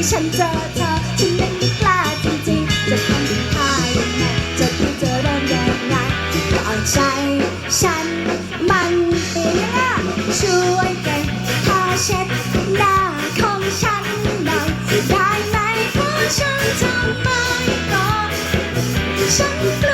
ที่ฉันเจอเธอฉันนั้นไม่กล้าจริงๆจะทำให้ายังไงจะพูดจะเริ่มยังไงก่อนใจฉันมันเปียกช่วยกันพอาเช็ดหน้าของฉันหน่อยได้ไหมเพราะฉันทำไม่ก่อนฉัน